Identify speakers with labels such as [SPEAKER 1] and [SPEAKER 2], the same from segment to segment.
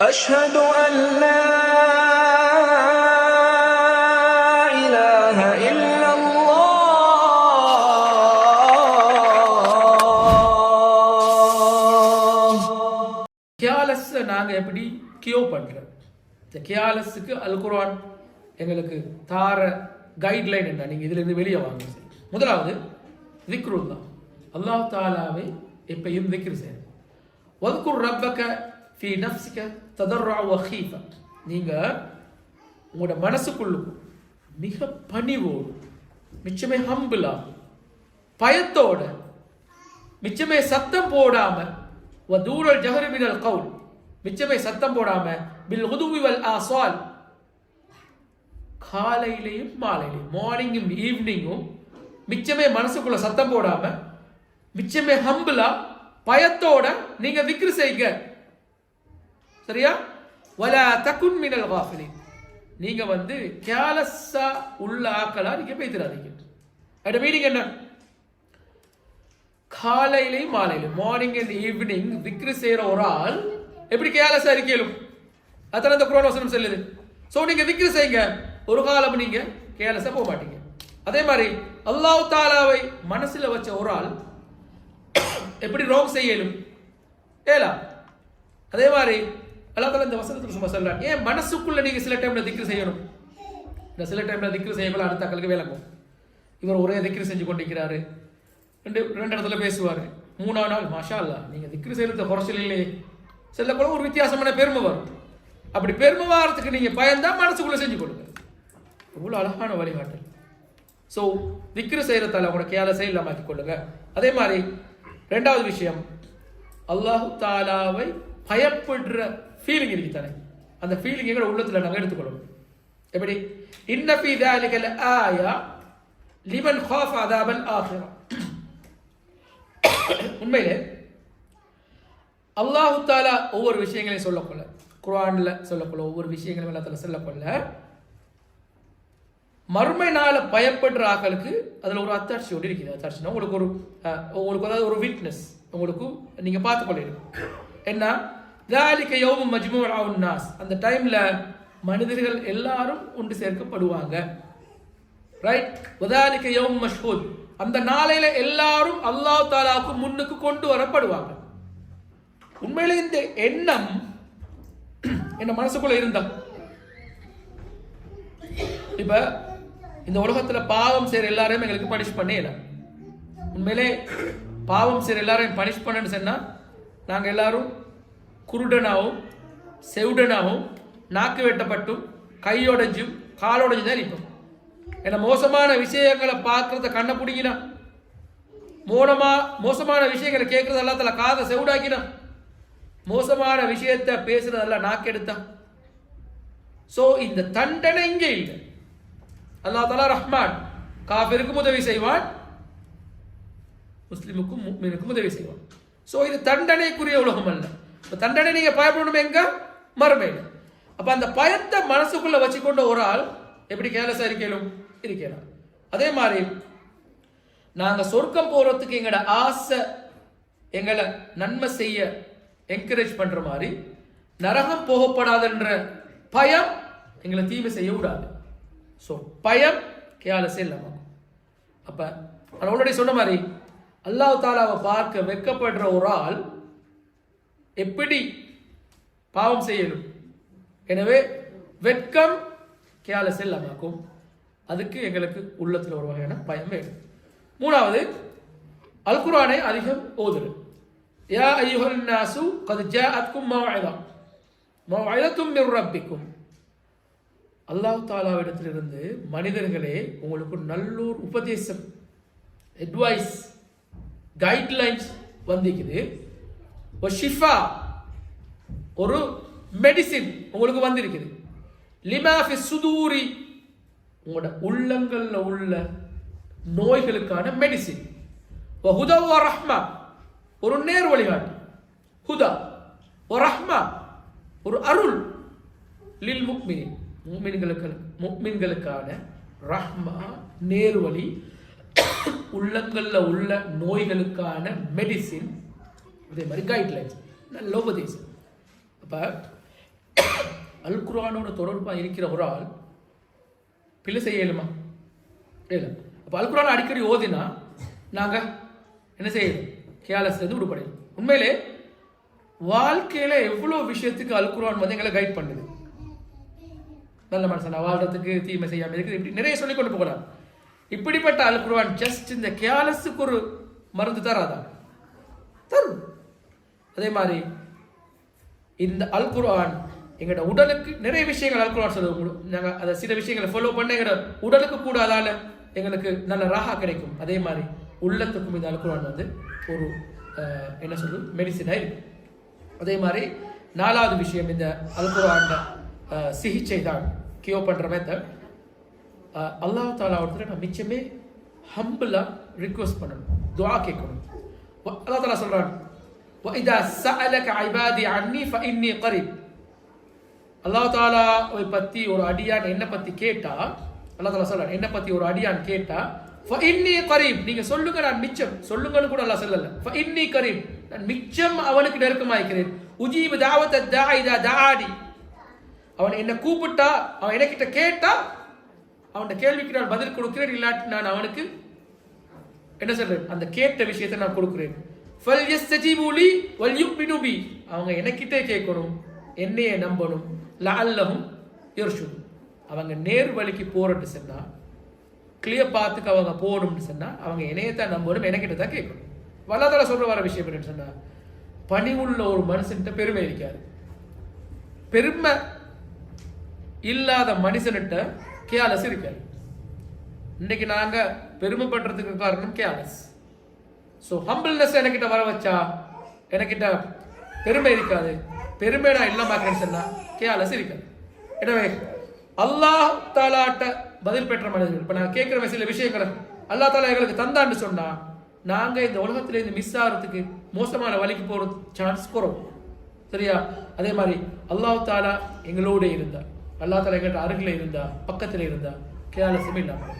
[SPEAKER 1] أشهد أن لا إله إلا الله
[SPEAKER 2] கேர்லெஸ்ஸை நாங்கள் எப்படி கியோ பண்ணுறோம் இந்த கேர்லெஸ்ஸுக்கு அல் குர்ஆன் எங்களுக்கு தார கைட்லைன் என்ன நீங்கள் இதிலிருந்து வெளியே வாங்க முதலாவது திக்ருல்லா அல்லாஹ் தாலாவை எப்பயும் திக்ரு செய்யணும் வதுக்குர் ரப்பக்க ஃபி நஃப்ஸிக ததர்ரா வஹீஃபா நீங்கள் உங்களோட மனசுக்குள்ளுக்கும் மிக பணிவோடு மிச்சமே ஹம்பிளா பயத்தோட மிச்சமே சத்தம் போடாம தூரல் ஜஹரு மினல் கவுல் மிச்சமே சத்தம் போடாம பில் உதுவி ஆசால் காலையிலையும் மாலையிலையும் மார்னிங்கும் ஈவினிங்கும் மிச்சமே மனசுக்குள்ள சத்தம் போடாம மிச்சமே ஹம்பிளா பயத்தோட நீங்க விக்ரி செய்யுங்க சரியா? வல தக்குன் மினல் காஃபிலின். நீங்க வந்து கேலஸா உள்ள ஆக்களா நீங்க பேத்துறாதீங்க அட் மீனிங் என்ன? காலையிலையும் மாலையிலையும் மார்னிங் அண்ட் ஈவினிங் விக்ரி செய்யற ஒரு ஆள் எப்படி கேலஸா இருக்கலும்? அத்தனை அந்த குரான் வசனம் சொல்லுது. ஸோ நீங்க விக்ரி செய்யுங்க ஒரு காலம் நீங்க கேலஸா போக மாட்டீங்க. அதே மாதிரி அல்லாஹ் தாலாவை மனசுல வச்ச ஒரு ஆள் எப்படி ரோங் செய்யலும்? ஏலா. அதே மாதிரி அல்லாஹ் இந்த வசனத்தில் சும்மா சொல்கிறார் ஏன் மனசுக்குள்ளே நீங்கள் சில டைமில் திக்ரு செய்யணும்? இந்த சில டைமில் திக்ரு செய்யக்குள்ள அடுத்த அக்களுக்கு விளங்கும் இவர் ஒரே திக்ரு செஞ்சு கொண்டிருக்கிறாரு. ரெண்டு ரெண்டு இடத்துல பேசுவார். மூணாவது நாள் மாஷா அல்லா நீங்கள் திக்ரு செய்யறத குறைச்சல் இல்லையே. சில கூட ஒரு வித்தியாசமான பெருமை வரும். அப்படி பெருமை வாரத்துக்கு நீங்கள் பயந்தால் மனசுக்குள்ளே செஞ்சு கொடுங்க. இவ்வளோ அழகான வழிகாட்டல். ஸோ திக்ரு செய்கிறதால உங்களோட கேலசை இல்லாமக்கி கொள்ளுங்க. அதே மாதிரி ரெண்டாவது விஷயம் அல்லாஹு தாலாவை பயப்படுற ஃபீலிங் இருக்கு தானே? அந்த ஃபீலிங்கை கூட உள்ளத்தில் நாங்கள் எடுத்துக்கொள்ளணும் எப்படி? இன்னபி தாலிகல் ஆயா லிமன் ஹாஃப் அதாபல் ஆஹிரா உண்மையிலே அல்லாஹு தாலா ஒவ்வொரு விஷயங்களையும் சொல்லக்கொள்ள குரானில் சொல்லக்கொள்ள ஒவ்வொரு விஷயங்களும் எல்லாத்தில் சொல்லக்கொள்ள மறுமை நாளை பயப்படுற ஆக்களுக்கு அதில் ஒரு அத்தாட்சி ஒன்று இருக்குது. அத்தாட்சினா உங்களுக்கு ஒரு உங்களுக்கு அதாவது ஒரு வீக்னஸ் உங்களுக்கு நீங்கள் பார்த்துக்கொள்ளிடும் என்ன? தாலிக்க யோமும் மஜ்மூ நாஸ் அந்த டைமில் மனிதர்கள் எல்லாரும் ஒன்று சேர்க்கப்படுவாங்க. ரைட் உதாலிக்க யோம் மஷ்ஹூத் அந்த நாளையில் எல்லாரும் அல்லாஹ் தாலாவுக்கு முன்னுக்கு கொண்டு வரப்படுவாங்க. உண்மையில இந்த எண்ணம் என்ன மனசுக்குள்ள இருந்தா இப்ப இந்த உலகத்துல பாவம் செய்யற எல்லாரையும் எங்களுக்கு பனிஷ் பண்ணல. உண்மையிலே பாவம் செய்யற எல்லாரையும் பனிஷ் பண்ணன்னு சொன்னா நாங்க எல்லாரும் குருடனாகவும் செவுடனாவும் நாக்கு வெட்டப்பட்டும் கையோடைஞ்சும் காலோடைஞ்சும் தான் இருப்போம். ஏன்னா மோசமான விஷயங்களை பார்க்கறத கண்ணை பிடிக்கினா மோனமா மோசமான விஷயங்களை கேட்குறது எல்லாத்தில் காதை செவுடாக்கினான் மோசமான விஷயத்தை பேசுறதெல்லாம் நாக்கெடுத்தான் ஸோ இந்த தண்டனை இங்கே இல்லை. அல்லா தலா ரஹ்மான் காபிருக்கும் உதவி செய்வான் முஸ்லிமுக்கும் முக்மீனுக்கும் உதவி செய்வான். ஸோ இது தண்டனைக்குரிய உலகம் அல்ல. இப்போ தண்டனை நீங்கள் பயப்படணும் எங்க? மறுமையில் அப்ப அந்த பயத்தை மனசுக்குள்ள வச்சுக்கொண்ட ஒரு ஆள் எப்படி கேலஸா இருக்கலும் இருக்கலாம் அதே மாதிரி நாங்கள் சொர்க்கம் போறதுக்கு எங்களோட ஆசை எங்களை நன்மை செய்ய என்கரேஜ் பண்ற மாதிரி நரகம் போகப்படாதுன்ற பயம் எங்களை தீமை செய்ய விடாது ஸோ பயம் கேலஸே இல்லாம அப்ப நான் ஆல்ரெடி சொன்ன மாதிரி அல்லாஹ் தாலாவை பார்க்க வெட்கப்படுற ஒரு ஆள் எப்படி பாவம் செய்யணும்? எனவே வெட்கம் கேலஸ் இல்லாமக்கும் அதுக்கு எங்களுக்கு உள்ளத்தில் ஒரு வகையான பயம் வேணும் மூணாவது அல்குரானை அதிகம் ஓதுரு யா ஐயுகல் நாசு கது ஜாஅத்கும் மவ்இதா மவ்இதத்தும் மிர் ரப்பிக்கும். அல்லாஹ் தாலாவிடத்திலிருந்து மனிதர்களே உங்களுக்கு நல்லூர் உபதேசம் அட்வைஸ் கைட்லைன்ஸ் வந்திக்குது ஷிஃபா ஒரு மெடிசின் உங்களுக்கு வந்திருக்குது. லிமாஃபி சுதூரி உங்களோட உள்ளங்களில் உள்ள நோய்களுக்கான மெடிசின் ஹுதா வ ரஹ்மா ஒரு நேர் வழிகாட்டு. ஹுதா வ ரஹ்மா ஒரு அருள் லில் முக்மினி. முக்மின்களுக்கு முக்மின்களுக்கான ரஹ்மா நேர்வழி உள்ளங்களில் உள்ள நோய்களுக்கான மெடிசின் அதே மாதிரி கைட்லைன்ஸ் நல்ல உபதேசம் அப்போ அல் குரானோட தொடர்பாக இருக்கிற ஒரு ஆள் பிள்ளை செய்ய இயலுமா? இல்லை. அப்போ அல் குரான் அடிக்கடி ஓதினா நாங்கள் என்ன செய்யணும் கேலஸ்லேருந்து விடுபடையும் உண்மையிலே வாழ்க்கையில் எவ்வளோ விஷயத்துக்கு அல் குரான் வந்து எங்களை கைட் பண்ணுது? நல்ல மனுஷனா வாழ்றதுக்கு தீமை செய்யாமல் இருக்குது. இப்படி நிறைய சொல்லி கொண்டு போகலாம். இப்படிப்பட்ட அல் குர்ஆன் ஜஸ்ட் இந்த கேலஸுக்கு ஒரு மருந்து தராதான் தரும். அதே மாதிரி இந்த அல் குர்ஆன் எங்களோட உடலுக்கு நிறைய விஷயங்கள் அல் குர்ஆன் சொல்லுவோம் நாங்கள் அதை சில விஷயங்களை ஃபாலோ பண்ண எங்களோட உடலுக்கு கூட அதால எங்களுக்கு நல்ல ராகா கிடைக்கும். அதே மாதிரி உள்ளத்துக்கும் இந்த அல் குர்ஆன் வந்து ஒரு என்ன சொல்றது மெடிசினாக இருக்கும் அதே மாதிரி நாலாவது விஷயம் இந்த அல் குர்ஆன் சிகிச்சை தான். கியோ பண்ணுற மெத்தட் அல்லாஹ் தாலா ஒருத்தர் நான் மிச்சமே ஹம்பிளாக ரிக்வஸ்ட் பண்ணணும். துவா கேட்கணும். அல்லா அல்லாஹ் தாலா சொல்கிறான் ওয়াইদা সাআলাকা ইবাদি আন্নি ফাইন্নি করিব அல்லாஹ் தாலா பற்றி ஒரு அடியான் என்னை பற்றி கேட்டா அல்லாஹ் தாலா சொல்றான் என்னை பற்றி ஒரு அடியான் கேட்டா இன்னி கரீம் நீங்கள் சொல்லுங்க நான் மிச்சம். சொல்லுங்கன்னு கூட அல்லா சொல்லல. இன்னி கரீம் நான் மிச்சம் அவனுக்கு நெருக்கமாயிருக்கிறேன் உஜீபு தாவத்த தா இதா தாடி. அவன் என்னை கூப்பிட்டா அவன் எனக்கிட்ட கேட்டா அவன் கேள்விக்கு நான் பதில் கொடுக்கிறேன் இல்லாட்டி நான் அவனுக்கு என்ன சொல்றேன்? அந்த கேட்ட விஷயத்தை நான் கொடுக்குறேன். ஃபல் யஸ்தஜீபு அவங்க எனக்கிட்டே கேட்கணும்? என்னையே நம்பணும். லஅல்லஹும் யர்ஷுது அவங்க நேர் வழிக்கு போறட்டு சொன்னா கிளியர் பார்த்துக்கு அவங்க போகணும்னு சொன்னா அவங்க என்னையே தான் நம்பணும் எனக்கிட்ட தான் கேட்கணும். வல்லதால சொல்ற வர விஷயம் என்னன்னு சொன்னா பணிவுள்ள ஒரு மனுஷன்கிட்ட பெருமை இருக்காது. பெருமை இல்லாத மனுஷன்கிட்ட கேலஸ் இருக்காது. இன்னைக்கு நாங்க பெருமைப்படுறதுக்கு காரணம் கேலஸ் ஸோ ஹம்பிள்னஸ் எனக்கிட்ட வர வச்சா எனக்கிட்ட பெருமை இருக்காது. பெருமை நான் இல்லாமக்கிறேன்னு சொன்னா கேலஸ் இருக்காது. எனவே அல்லாஹ் தாலாட்ட பதில் பெற்ற மனிதர்கள். இப்போ நான் கேட்குற சில விஷயங்களை அல்லாஹ் தாலா எங்களுக்கு தந்தான்னு சொன்னால் நாங்கள் இந்த உலகத்தில் இருந்து மிஸ் ஆகிறதுக்கு மோசமான வழிக்கு போகிற சான்ஸ் குறவு சரியா? அதே மாதிரி அல்லாஹ் தாலா எங்களோட இருந்தா அல்லாஹ் தாலா எங்கள்கிட்ட அருகில் இருந்தா பக்கத்தில் இருந்தா கேலசமே இல்லாமல்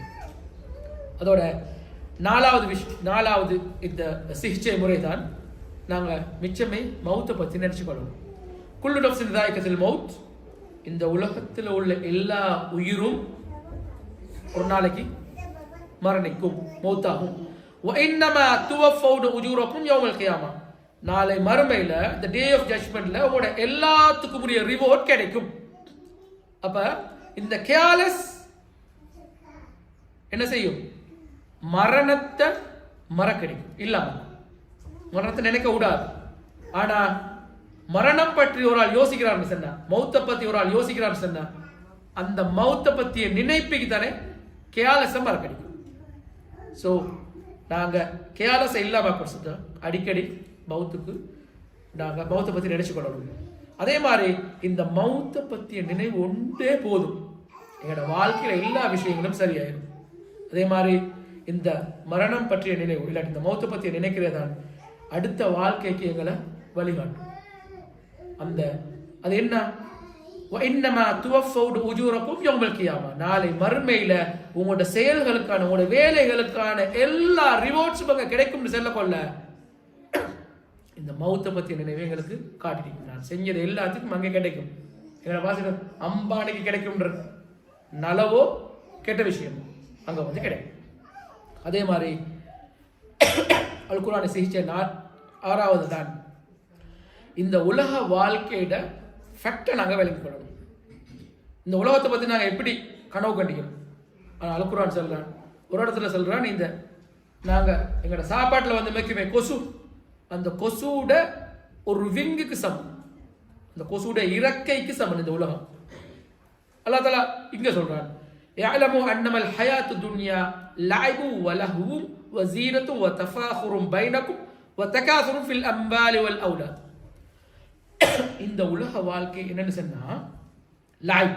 [SPEAKER 2] அதோட நாலாவது விஷ் நாலாவது இந்த சிகிச்சை முறை தான் நாங்கள் மிச்சமே மவுத்தை பற்றி நினச்சிக்கொள்ளணும் குள்ளு நப்சின் தாயக்கத்தில் மவுத் இந்த உலகத்தில் உள்ள எல்லா உயிரும் ஒரு நாளைக்கு மரணிக்கும் மௌத்தாகும் உஜூரக்கும் யோமல் கியாமா. நாளை மறுமையில் இந்த டே ஆஃப் ஜட்மெண்ட்ல உங்களோட எல்லாத்துக்கும் உரிய ரிவார்ட் கிடைக்கும். அப்ப இந்த கேர்லெஸ் என்ன செய்யும்? மரணத்தை மறக்கடிக்கும். இல்லாம. மரணத்தை நினைக்க விடாது. ஆனா மரணம் பற்றி ஒரு ஆள் யோசிக்கிறார்னு சொன்னா மௌத்த பத்தி ஒரு ஆள் யோசிக்கிறார்னு சொன்னா அந்த மௌத்தை பத்திய நினைப்புக்கு தானே கேலசம் மறக்கடிக்கும். ஸோ நாங்க கேலசம் இல்லாம பரிசுத்தம் அடிக்கடி மௌத்துக்கு நாங்க மௌத்தை பத்தி நினைச்சு கொள்ளணும். அதே மாதிரி இந்த மௌத்தை பத்திய நினைவு ஒன்றே போதும். எங்களோட வாழ்க்கையில எல்லா விஷயங்களும் சரியாயிடும் அதே மாதிரி இந்த மரணம் பற்றிய நினைவு இல்லாட்டி இந்த மௌத்தை பற்றிய நினைக்கிறதான் அடுத்த வாழ்க்கைக்கு எங்களை வழிகாட்டும். அந்த அது என்ன? என்னமா துவஃபவுடு உஜூரக்கும் யௌமல் கியாமா. நாளை மறுமையில உங்களோட செயல்களுக்கான உங்களோட வேலைகளுக்கான எல்லா ரிவார்ட்ஸும் அங்கே கிடைக்கும்னு சொல்ல கொள்ள இந்த மௌத்தை பற்றிய நினைவு எங்களுக்கு காட்டிட்டீங்க. நான் செஞ்சது எல்லாத்துக்கும் அங்கே கிடைக்கும். எங்களை வாசிக்கிற அம்பானிக்கு கிடைக்கும்ன்ற நலவோ கெட்ட விஷயமோ அங்கே வந்து கிடைக்கும். அதே மாதிரி அல்குரானை சிகிச்சை நான் ஆறாவது தான். இந்த உலக வாழ்க்கையிட ஃபேக்டை நாங்கள் விலகி கொள்ளணும் இந்த உலகத்தை பற்றி நாங்கள் எப்படி கனவு கண்டிக்கணும் ஆனால் அல்குரான் சொல்கிறான் ஒரு இடத்துல சொல்கிறான் இந்த நாங்கள் எங்களோட சாப்பாட்டில் வந்து மேய்க்குமே கொசு அந்த கொசுவோட ஒரு விங்குக்கு சமம். அந்த கொசுவோட இறக்கைக்கு சமம் இந்த உலகம். அல்லா தலா இங்கே சொல்கிறான் ஏலமோ அன்னமல் ஹயாத்து துன்யா லாய்பும் வலகுவும் வசீனத்தும் வ தஃபாஹுரும் பைனக்கும் வ தகாசுரும் ஃபில் அம்பாலி வல் அவுலாத் இந்த உலக வாழ்க்கை என்னன்னு சொன்னால் லாய்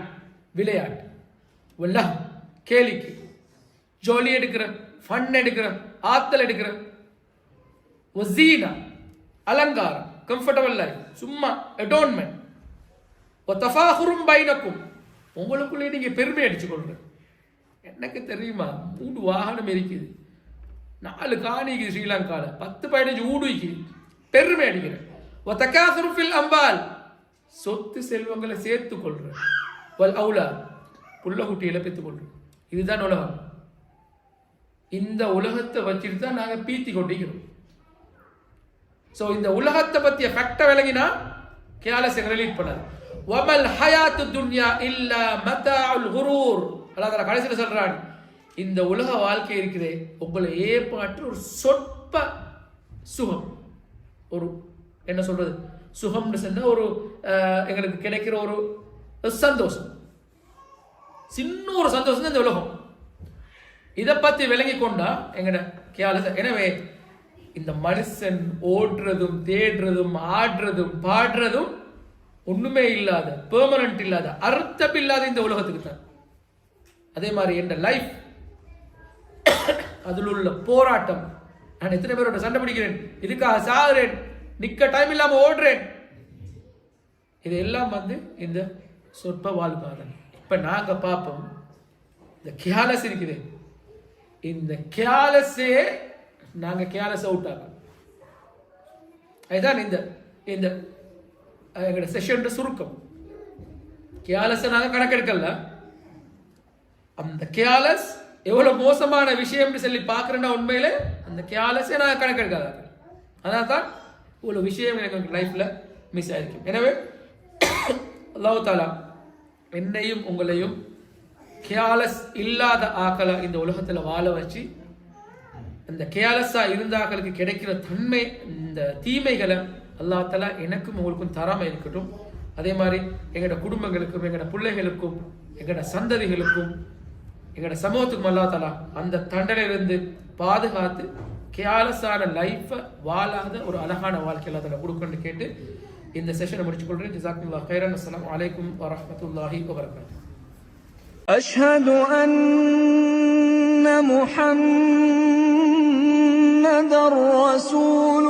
[SPEAKER 2] விளையாட்டு வல்லஹ் கேளிக்கு ஜோலி எடுக்கிற ஃபன் எடுக்கிற ஆத்தல் எடுக்கிற வசீனா அலங்காரம் கம்ஃபர்டபுள் லைஃப் சும்மா அடோன்மெண்ட் தஃபாஹுரும் பைனக்கும் உங்களுக்குள்ளே நீங்கள் பெருமை அடிச்சு கொள்கிறேன் எனக்கு தெரியுமா? மூணு வாகனம் இருக்குது நாலு காணிக்கு ஸ்ரீலங்காவில் பத்து பதினஞ்சு ஊடு வைக்குது பெருமை அடிக்கிறேன். தக்காசுரும் ஃபில் அம்பால். சொத்து செல்வங்களை சேர்த்து கொள்கிறேன் வல் அவுலா புள்ள குட்டியில் பெற்றுக் இதுதான் உலகம். இந்த உலகத்தை வச்சுட்டு தான் நாங்கள் பீத்தி கொண்டிருக்கிறோம். ஸோ இந்த உலகத்தை பற்றிய ஃபேக்டை விளங்கினா கேலஸ் ரிலீட் பண்ணாது. வமல் ஹயாத்து துன்யா இல்ல மத்தாஉல் குரூர். அல்லாஹ் கடைசியில் சொல்கிறான் இந்த உலக வாழ்க்கை இருக்குதே உங்களை ஏமாற்ற ஒரு சொற்ப சுகம். ஒரு என்ன சொல்கிறது சுகம்னு சொன்னால் ஒரு எங்களுக்கு கிடைக்கிற ஒரு சந்தோஷம். சின்ன ஒரு சந்தோஷம் தான் இந்த உலகம். இதை பற்றி விளங்கி கொண்டா எங்கட கேலச எனவே இந்த மனுஷன் ஓடுறதும் தேடுறதும் ஆடுறதும் பாடுறதும் ஒன்றுமே இல்லாத பெர்மனன்ட் இல்லாத அர்த்தம் இல்லாத இந்த உலகத்துக்கு தான் அதே மாதிரி என் லைஃப் அதில் உள்ள போராட்டம். நான் எத்தனை பேரோட சண்டை பிடிக்கிறேன்? இதுக்காக சாகுறேன். நிக்க டைம் இல்லாம ஓடுறேன். இது எல்லாம் வந்து இந்த சொற்ப வாழ்வாதன் இப்ப நாங்க பார்ப்போம். இந்த கேலஸ் இருக்குது. இந்த கேலஸே நாங்க கேலஸ் அவுட் ஆகும் அதுதான் இந்த இந்த எங்களோட செஷன் சுருக்கம். கேலஸை நாங்க கணக்கெடுக்கல. அந்த கேலஸ் எவ்வளவு மோசமான விஷயம்னு சொல்லி பார்க்குறேன்னா உண்மையிலே அந்த கேலஸே நான் கணக்கெடுக்காத. அதனால தான் இவ்வளவு விஷயம் எனக்கு லைஃப்ல மிஸ் ஆயிருக்கும் எனவே அல்லாஹ் தாலா என்னையும் உங்களையும் கேலஸ் இல்லாத ஆக்களை இந்த உலகத்தில் வாழ வச்சு அந்த கேலஸாக இருந்த ஆக்களுக்கு கிடைக்கிற தன்மை இந்த தீமைகளை அல்லாத்தால எனக்கும் உங்களுக்கும் தராமல் இருக்கட்டும். அதே மாதிரி எங்களோட குடும்பங்களுக்கும் எங்களோட பிள்ளைகளுக்கும் எங்களோட சந்ததிகளுக்கும் எங்களோட சமூகத்துக்கும் அல்லா தலா அந்த தண்டனையிலிருந்து பாதுகாத்து கேலஸான லைஃப்பை வாழாத ஒரு அழகான வாழ்க்கையில் அதில் கொடுக்கணும்னு கேட்டு இந்த செஷனை முடிச்சு கொள்றேன் ஜிசாக்குல்லா கைரன் அஸ்ஸலாமு அலைக்கும் வரஹ்மத்துல்லாஹி வபரகாத்துஹு
[SPEAKER 1] أشهد أن محمد رسول